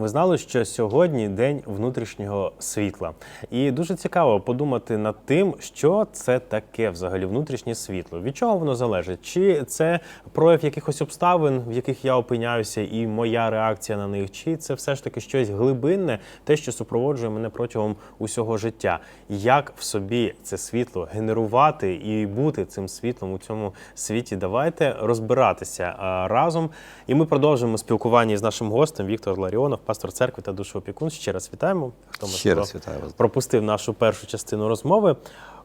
Ви знали, що сьогодні день внутрішнього світла, і дуже цікаво подумати над тим, що це таке взагалі внутрішнє світло. Від чого воно залежить? Чи це прояв якихось обставин, в яких я опиняюся, і моя реакція на них, чи це все ж таки щось глибинне, те, що супроводжує мене протягом усього життя? Як в собі це світло генерувати і бути цим світлом у цьому світі? Давайте розбиратися разом. І ми продовжуємо спілкування з нашим гостем Віктор Ларіонов, пастор церкви та душоопікун. Ще раз вітаємо. Хто Ще раз вітаю вас. пропустив нашу першу частину розмови.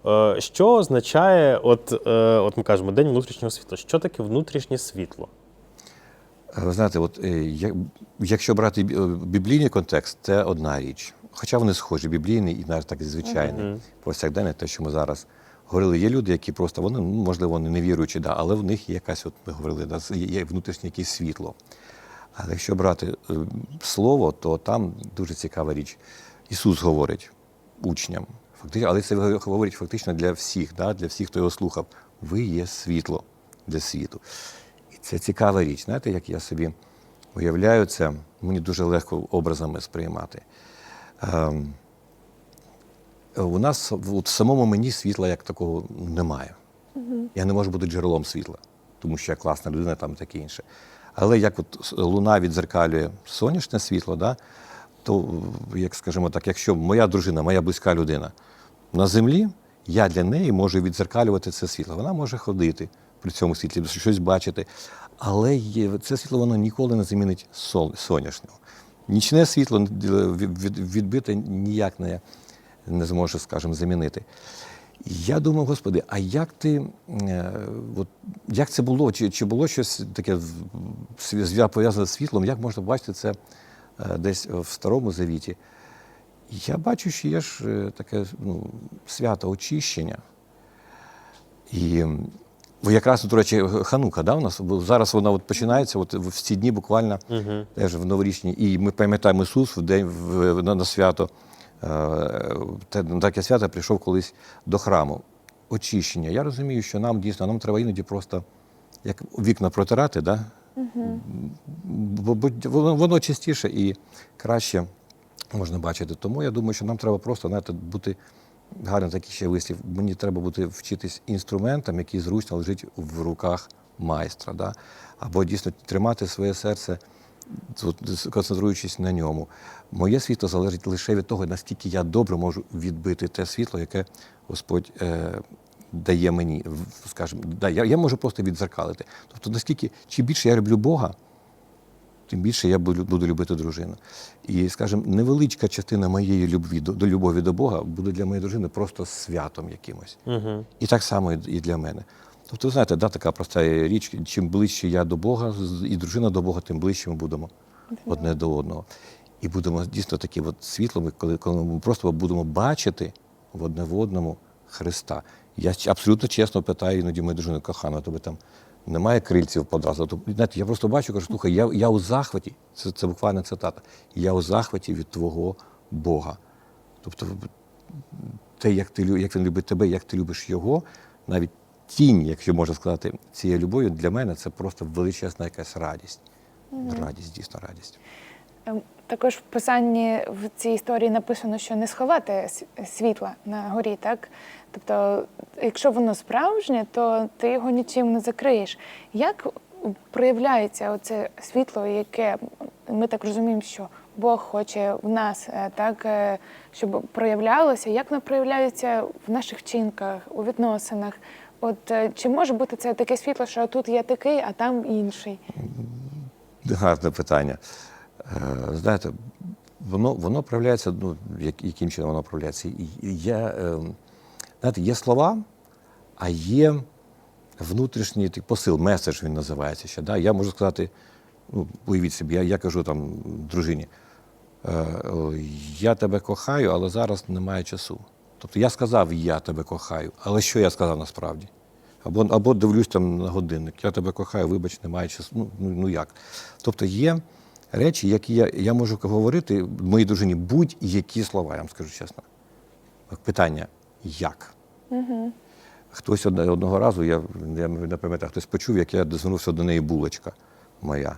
Е, Що означає, от, е, от ми кажемо, день внутрішнього світла? Що таке внутрішнє світло? Ви знаєте, от е, якщо брати е, біблійний контекст, це одна річ. Хоча вони схожі, біблійний і навіть так і звичайний, повсякденний, те, що ми зараз говорили. Є люди, які просто вони, ну, можливо, вони не віруючі, да, але в них є якась, от ми говорили, да, є внутрішнє якесь світло. Але якщо брати е, слово, то там дуже цікава річ. Ісус говорить учням, фактично, але це говорить фактично для всіх, да, для всіх, хто його слухав. Ви є світло для світу. І це цікава річ. Знаєте, як я собі уявляю це, мені дуже легко образами сприймати. Ем, у нас от в самому мені світла як такого немає. Я не можу бути джерелом світла, тому що я класна людина там і таке інше. Але як от луна відзеркалює сонячне світло, да, то, як скажімо так, якщо моя дружина, моя близька людина на землі, я для неї можу відзеркалювати це світло. Вона може ходити при цьому світлі, щось бачити. Але це світло воно ніколи не замінить сонячного. Нічне світло від- відбите ніяк не, не зможе, скажімо, замінити. Я думав, господи, а як ти е, от, як це було? Чи, чи було щось таке пов'язане з світлом? Як можна бачити це е, десь в старому завіті? Я бачу, що є ж е, таке ну, свято очищення. І якраз, до речі, Ханука, да, у нас бо зараз вона от починається от в ці дні буквально теж в новорічні. І ми пам'ятаємо Ісус в день в, на, на свято. Е, На таке свято прийшов колись до храму. Очищення. Я розумію, що нам дійсно нам треба іноді просто як вікна протирати, да? бо, бо воно, воно чистіше і краще можна бачити. Тому я думаю, що нам треба просто знаєте, бути гарний такий ще вислів. Мені треба бути вчитись інструментом, який зручно лежить в руках майстра. Да? Або дійсно тримати своє серце, концентруючись на ньому. Моє світло залежить лише від того, наскільки я добре можу відбити те світло, яке Господь. Е, Дає мені, скажімо, да, я, я можу просто відзеркалити. Тобто, наскільки чим більше я люблю Бога, тим більше я буду, буду любити дружину. І, скажімо, невеличка частина моєї любві до, до любові до Бога буде для моєї дружини просто святом якимось. Угу. І так само і для мене. Тобто, знаєте, да, така проста річ, чим ближче я до Бога і дружина до Бога, тим ближче ми будемо одне до одного. І будемо дійсно такі от світлими, коли, коли ми просто будемо бачити в одне в одному Христа. Я абсолютно чесно питаю іноді мою дружину, кохана, тебе там немає крильців одразу. Тобто, знаєте, я просто бачу, кажу, слухай, я, я у захваті, це, це буквально цитата. Я у захваті від твого Бога. Тобто, те, як, ти, як він любить тебе, як ти любиш його, навіть тінь, якщо можна сказати, цією любов'ю, для мене це просто величезна якась радість. Радість, дійсно радість. Ем, Також в писанні в цій історії написано, що не сховати світла на горі, так? Тобто, якщо воно справжнє, то ти його нічим не закриєш. Як проявляється оце світло, яке ми так розуміємо, що Бог хоче в нас, е, так, е, щоб проявлялося, як воно проявляється в наших вчинках, у відносинах? От е, чи може бути це таке світло, що тут є такий, а там інший? Гарне питання. Е, Знаєте, воно, воно проявляється, ну, яким чином воно проявляється. Є, е, знаєте, є слова, а є внутрішній такий посил, меседж він називається ще. Да? Я можу сказати, ну, уявіть собі, я, я кажу там дружині, я тебе кохаю, але зараз немає часу. Тобто я сказав, я тебе кохаю, але що я сказав насправді? Або, або дивлюсь там на годинник, я тебе кохаю, вибач, немає часу. Ну, ну, ну як? Тобто є речі, які я, я можу говорити моїй дружині будь-які слова, я вам скажу чесно. Питання як? Хтось одне- одного разу, я, я не пам'ятаю, хтось почув, як я звернувся до неї булочка моя.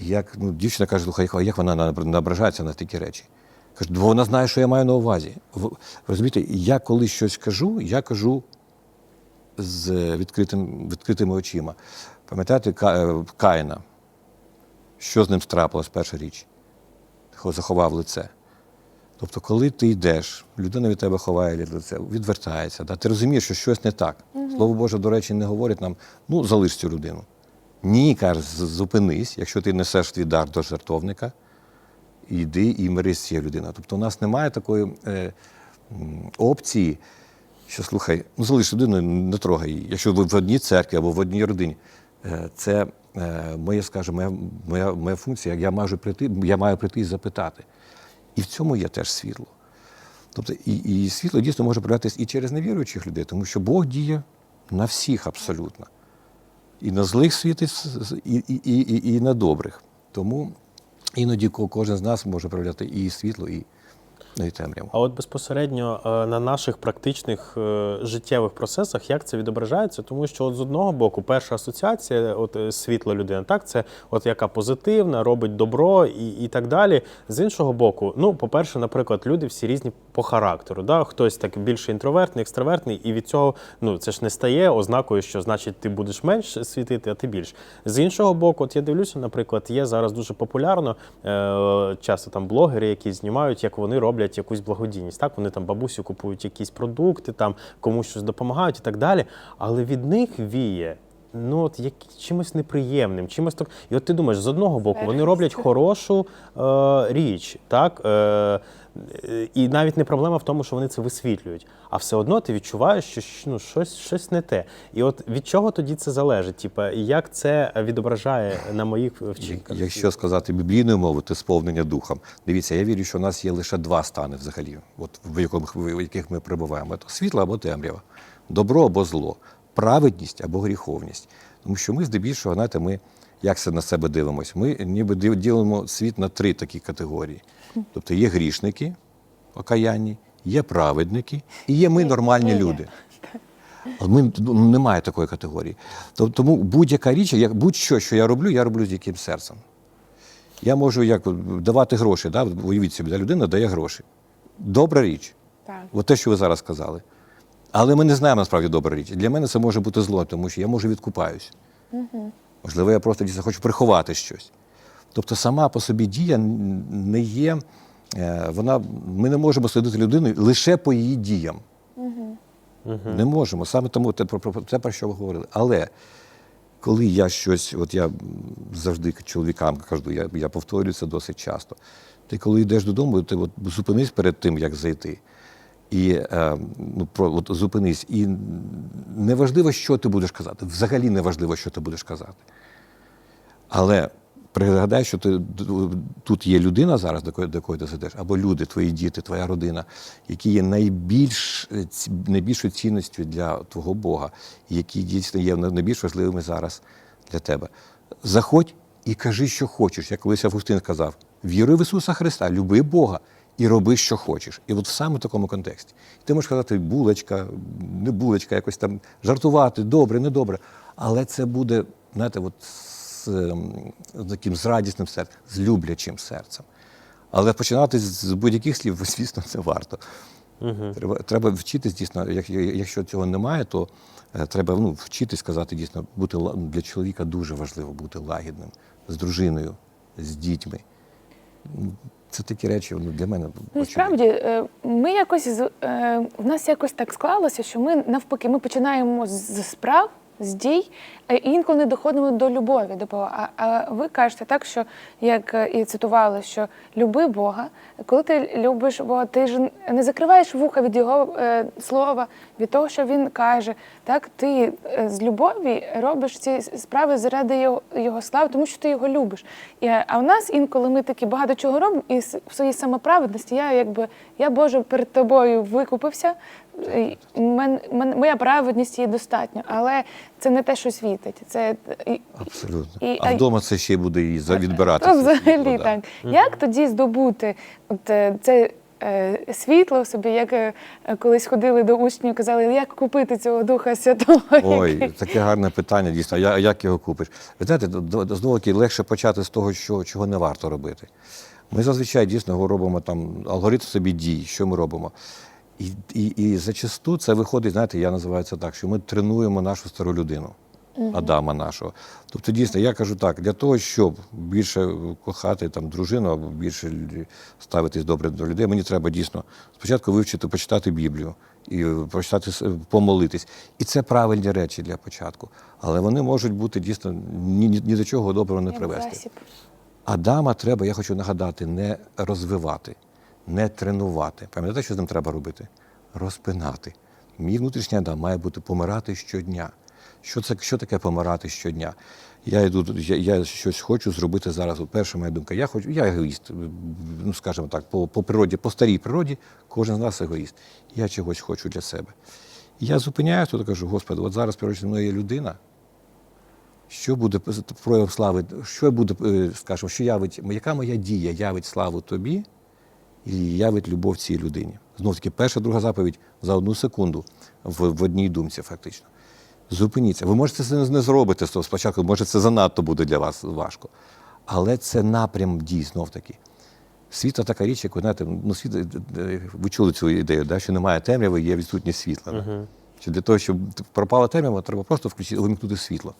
Як ну, дівчина каже, слухай, а як вона наображається на такі речі? Каже, бо вона знає, що я маю на увазі. Розумієте, я коли щось кажу, я кажу з відкритим, відкритими очима. Пам'ятаєте е, Каїна? Що з ним трапилось, перша річ? Заховав лице. Тобто, коли ти йдеш, людина від тебе ховає від лице, відвертається, да? ти розумієш, що щось не так. Слово Боже, до речі, не говорить нам, ну, залиш цю людину. Ні, каже, зупинись, якщо ти несеш твій дар до жертовника, йди і мирись з цією людиною. Тобто у нас немає такої е, опції, що слухай, ну залиш людину, не трогай її. Якщо ви в одній церкві або в одній родині, е, це е, моє, скажімо, моя, моя, моя функція, я маю прийти, я маю прийти і запитати. І в цьому є теж світло. Тобто, і, і світло дійсно може проявлятися і через невіруючих людей, тому що Бог діє на всіх абсолютно. І на злих світить, і, і, і, і, на добрих. Тому іноді кожен з нас може проявляти і світло, і, і темряву. А от безпосередньо е, на наших практичних е, життєвих процесах як це відображається? Тому що от з одного боку, перша асоціація, от е, світла людина, так це от яка позитивна, робить добро і, і так далі. З іншого боку, ну, по-перше, наприклад, люди всі різні по характеру. Да? Хтось так більше інтровертний, екстравертний, і від цього ну це ж не стає ознакою, що значить ти будеш менш світити, а ти більш. З іншого боку, от я дивлюся, наприклад, є зараз дуже популярно часто там блогери, які знімають, як вони роблять якусь благодійність. Так, вони там бабусю купують якісь продукти, там комусь щось допомагають і так далі. Але від них віє. Ну, от як чимось неприємним, чимось так. І от ти думаєш, з одного боку, вони роблять хорошу е, річ, так? Е, е, і навіть не проблема в тому, що вони це висвітлюють. А все одно ти відчуваєш, що ну, щось, щось не те. І от від чого тоді це залежить? Типа, і як це відображає на моїх вчинках? Якщо сказати біблійною мовою, то сповнення духом. Дивіться, я вірю, що у нас є лише два стани взагалі, от в яких, в яких ми перебуваємо: Це світло або темрява, добро або зло, праведність або гріховність. Тому що ми здебільшого, знаєте, ми як це на себе дивимося? Ми ніби ділимо світ на три такі категорії. Тобто є грішники, окаянні, є праведники і є ми нормальні люди. Ми, ну, немає такої категорії. Тому будь-яка річ, як будь-що, що я роблю, я роблю з яким серцем. Я можу як давати гроші, да? уявіть собі, да? людина дає гроші. Добра річ. Так. От те, що ви зараз сказали. Але ми не знаємо насправді добра річ. Для мене це може бути зло, тому що я може відкупаюсь. Можливо, я просто дійсно хочу приховати щось. Тобто сама по собі дія не є, е, вона, ми не можемо судити людину лише по її діям. Не можемо. Саме тому те, про, про, це про що ви говорили. Але коли я щось, от я завжди чоловікам кажу, я, я повторюю це досить часто. Ти коли йдеш додому, ти от зупинись перед тим, як зайти. І е, ну, про, от, зупинись. І неважливо, що ти будеш казати. Взагалі не важливо, що ти будеш казати. Але пригадай, що ти тут є людина зараз, до якої, до якої ти сидиш, або люди, твої діти, твоя родина, які є найбільш, е, найбільшою цінністю для твого Бога, які дійсно є найбільш важливими зараз для тебе. Заходь і кажи, що хочеш. Як колись Августин казав: віруй в Ісуса Христа, люби Бога. І роби, що хочеш. І от в саме такому контексті. Ти можеш казати булочка, не булочка, якось там жартувати, добре, недобре. Але це буде, знаєте, от з, ем, з таким з радісним серцем, з люблячим серцем. Але починати з, будь-яких слів, звісно, це варто. Треба, треба вчитись дійсно, як- якщо цього немає, то е, треба ну, вчитись сказати дійсно, бути для чоловіка дуже важливо бути лагідним з дружиною, з дітьми. Ну, Це такі речі ну, для мене. Ну, справді, е, ми якось е, в нас якось так склалося, що ми навпаки ми починаємо з справ, з дій, е, інколи не доходимо до любові до Бога. А, ви кажете так, що як е, і цитували, що люби Бога. Коли ти любиш Бога, ти ж не закриваєш вуха від його е, слова, від того, що він каже. Так, ти з любові робиш ці справи заради його, слави, тому що ти його любиш. А у нас інколи ми такі багато чого робимо, і в своїй самоправедності я якби я Боже перед тобою викупився. Мен, мен, моя праведність є достатньо, але це не те, що світить. Це Абсолютно. І- а вдома це ще буде і за- відбирати. то взагалі світло, да. так. Як тоді здобути от, е, це е, світло в собі, як е, колись ходили до учнів, і казали, як купити цього Духа Святого. Ой, який- таке гарне питання, дійсно. А я- як його купиш? Ви знаєте, знову таки легше почати з того, що, чого не варто робити. Ми зазвичай дійсно робимо там алгоритм собі дій, що ми робимо. І, і, і зачасту це виходить, знаєте, я називаю це так, що ми тренуємо нашу стару людину, Адама нашого. Тобто, дійсно, я кажу так, для того, щоб більше кохати там дружину або більше ставитись добре до людей, мені треба дійсно спочатку вивчити, почитати Біблію і прочитати, помолитись. І це правильні речі для початку. Але вони можуть бути дійсно ні, ні, ні до чого доброго не Як привести. засіб. Адама треба, я хочу нагадати, не розвивати, не тренувати. Пам'ятаєте, що з ним треба робити? Розпинати. Мій внутрішній Адам має бути помирати щодня. Що це що таке помирати щодня? Я йду, я, я щось хочу зробити зараз. От перша моя думка, я хочу, я егоїст. Ну, скажімо так, по, по природі, по старій природі, кожен з нас егоїст. Я чогось хочу для себе. І я зупиняюся тут кажу, Господи, от зараз поруч зі мною є людина, що буде прояв слави, що буде, е, скажімо, що явить, яка моя дія явить славу тобі і явить любов цій людині. Знов таки, перша, друга заповідь за одну секунду в, в одній думці, фактично. Зупиніться. Ви можете це не зробити з того спочатку, може, це занадто буде для вас важко. Але це напрям дій знов таки. Світло така річ, як ви знаєте, ну, світ, е, е, ви чули цю ідею, да, що немає темряви, є відсутність світла. Да? Що для того, щоб пропала темрява, треба просто включити, вимкнути світло.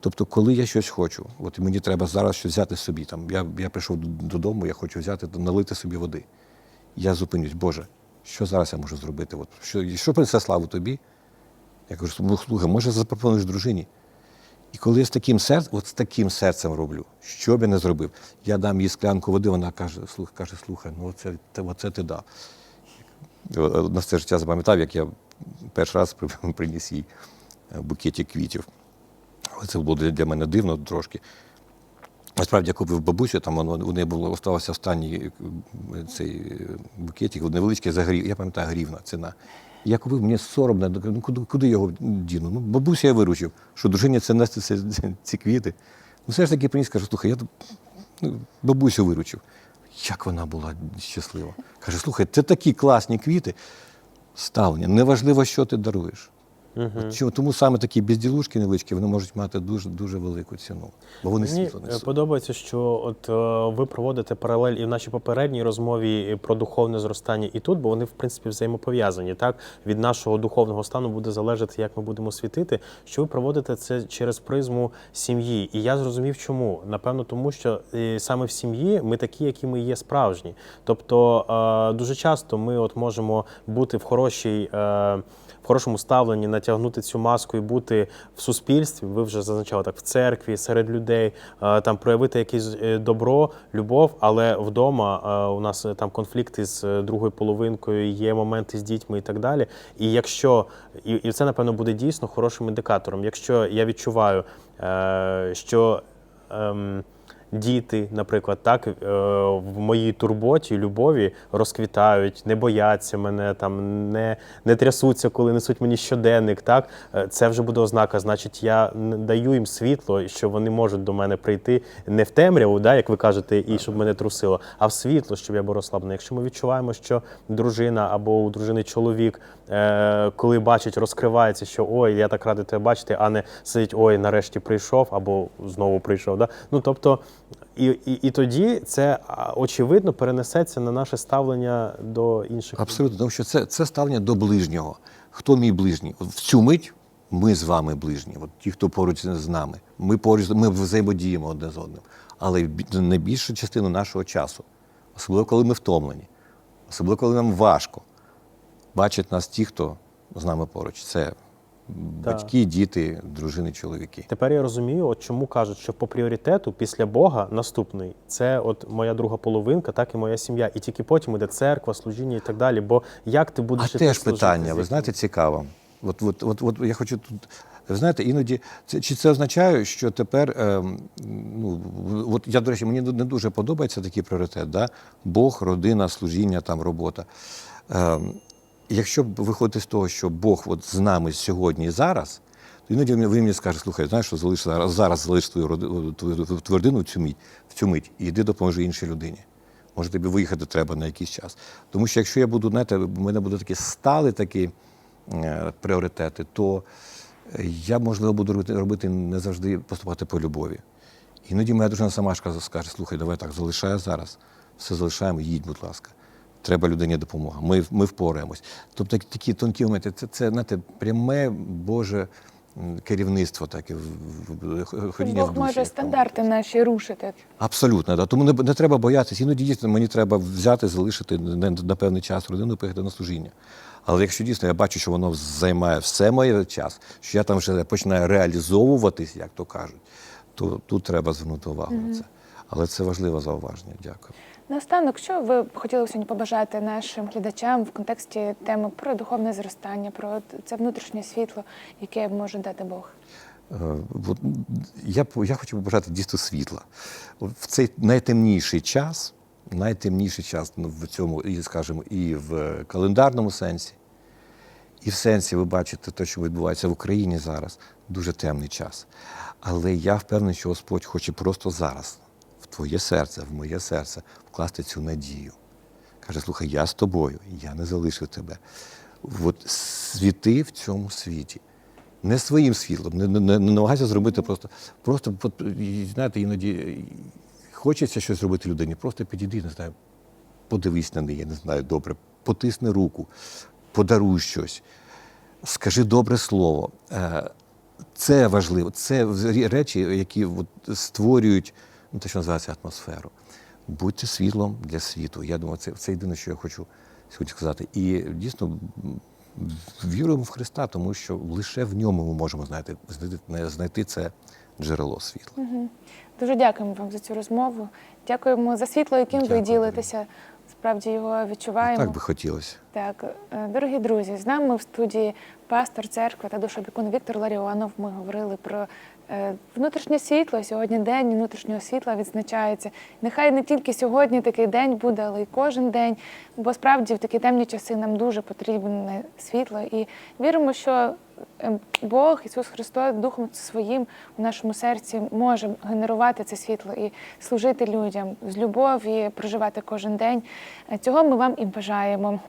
Тобто, коли я щось хочу, от мені треба зараз щось взяти собі. Там, я, я прийшов додому, я хочу взяти, налити собі води. Я зупинюсь, Боже, що зараз я можу зробити? От, що, що принесе славу тобі? Я кажу, «Ну, слухай, може запропонуєш дружині? І коли я з таким серцем, от з таким серцем роблю, що б я не зробив, я дам їй склянку води, вона каже, слухай, каже, слухай, ну оце, оце ти дав. На все життя запам'ятав, як я перший раз приніс їй е, букетик квітів. Це було для мене дивно трошки. Насправді, я купив бабусю, там у неї було оставався останній е, цей е, букетик, невеличкий за грів, я пам'ятаю, грівна ціна. Я купив, мені соромно, ну куди, куди його діну? Ну, бабусю я виручив, що дружині це нести ці, ці квіти. Ну, все ж таки приніс, кажу, слухай, я ну, бабусю виручив. Як вона була щаслива. Каже, слухай, це такі класні квіти. Ставлення. Неважливо, що ти даруєш. Чому- тому саме такі безділушки невеличкі, вони можуть мати дуже дуже велику ціну, бо вони Мені світло е, несуть. подобається, що от е, ви проводите паралель і в нашій попередній розмові про духовне зростання і тут, бо вони в принципі взаємопов'язані. Так від нашого духовного стану буде залежати, як ми будемо світити. Що ви проводите це через призму сім'ї? І я зрозумів, чому напевно, тому що е, саме в сім'ї ми такі, які ми є справжні. Тобто е, дуже часто ми от можемо бути в хорошій. е, хорошому ставленні натягнути цю маску і бути в суспільстві. Ви вже зазначали так в церкві, серед людей, е, там проявити якесь е, добро, любов, але вдома е, у нас там конфлікти з другою половинкою, є моменти з дітьми і так далі. І якщо і, це напевно буде дійсно хорошим індикатором. Якщо я відчуваю, що ем, діти, наприклад, так е, в моїй турботі, любові розквітають, не бояться мене, там не, не трясуться, коли несуть мені щоденник. Так Е, це вже буде ознака. Значить, я даю їм світло, що вони можуть до мене прийти не в темряву, да, як ви кажете, і щоб мене трусило, а в світло, щоб я був розслаблений. Якщо ми відчуваємо, що дружина або у дружини чоловік, коли бачить, розкривається, що ой, я так радий тебе бачити, а не сидить, ой, нарешті прийшов або знову прийшов. Да? Ну тобто, і, і, і тоді це очевидно перенесеться на наше ставлення до інших Абсолютно, тому що це, це ставлення до ближнього. Хто мій ближній? В цю мить ми з вами ближні, от ті, хто поруч з нами. Ми поруч ми взаємодіємо одне з одним. Але найбільшу частину нашого часу, особливо коли ми втомлені, особливо коли нам важко, бачать нас ті, хто з нами поруч. Це батьки, діти, дружини, чоловіки. Тепер я розумію, от чому кажуть, що по пріоритету після Бога наступний це от моя друга половинка, так і моя сім'я. І тільки потім іде церква, служіння і так далі. Бо як ти будеш А теж питання, ви знаєте, цікаво. От, от, от, от я хочу тут. Ви знаєте, іноді це чи це означає, що тепер ем, ну от я до речі, мені не дуже подобається такий пріоритет, да? Бог, родина, служіння, там робота. Ем, якщо виходити з того, що Бог от з нами сьогодні і зараз, то іноді ви мені скажете, слухай, знаєш, що залиш зараз, зараз залиш твою твердину в цю мить, в цю мить і йди допоможи іншій людині. Може, тобі виїхати треба на якийсь час. Тому що якщо я буду, знаєте, в мене будуть такі стали такі е, пріоритети, то я, можливо, буду робити, робити не завжди поступати по любові. Іноді моя дружина сама скаже, слухай, давай так, залишай зараз, все залишаємо, їдь, будь ласка. Треба людині допомога. Ми, ми впораємось. Тобто такі тонкі моменти, це, це знаєте, пряме Боже керівництво таке в- в- в- ходіння в душі. може стандарти наші рушити. Абсолютно, да. тому не, не треба боятися. Іноді дійсно мені треба взяти, залишити на, на певний час родину, поїхати на служіння. Але якщо дійсно я бачу, що воно займає все моє час, що я там вже починаю реалізовуватись, як то кажуть, то тут треба звернути увагу на це. Але це важливе зауваження. Дякую. Наостанок, що ви б хотіли сьогодні побажати нашим глядачам в контексті теми про духовне зростання, про це внутрішнє світло, яке може дати Бог? Е, Я, я хочу побажати дійсно світла. В цей найтемніший час, найтемніший час ну, в цьому, скажімо, і в календарному сенсі, і в сенсі ви бачите те, що відбувається в Україні зараз, дуже темний час. Але я впевнений, що Господь хоче просто зараз, твоє серце, в моє серце, вкласти цю надію. Каже, слухай, я з тобою, я не залишив тебе. От світи в цьому світі. Не своїм світлом, не, не, не намагайся зробити просто. Просто, знаєте, іноді хочеться щось зробити людині, просто підійди, не знаю, подивись на неї, не знаю, добре, потисни руку, подаруй щось, скажи добре слово. Е, Це важливо. Це речі, які от створюють ну, те, що називається атмосферу. Будьте світлом для світу. Я думаю, це, це єдине, що я хочу сьогодні сказати. І дійсно віруємо в Христа, тому що лише в ньому ми можемо знайти, знайти, знайти це джерело світла. Дуже дякуємо вам за цю розмову. Дякуємо за світло, яким ви ділитеся. Справді його відчуваємо. Так би хотілося. Так, е, дорогі друзі, з нами в студії пастор церкви та душопікун Віктор Ларіонов. Ми говорили про е, внутрішнє світло. Сьогодні день внутрішнього світла відзначається. Нехай не тільки сьогодні такий день буде, але й кожен день. Бо справді в такі темні часи нам дуже потрібне світло. І віримо, що Бог, Ісус Христос, Духом Своїм у нашому серці може генерувати це світло і служити людям з любов'ю, проживати кожен день. Е, Цього ми вам і бажаємо.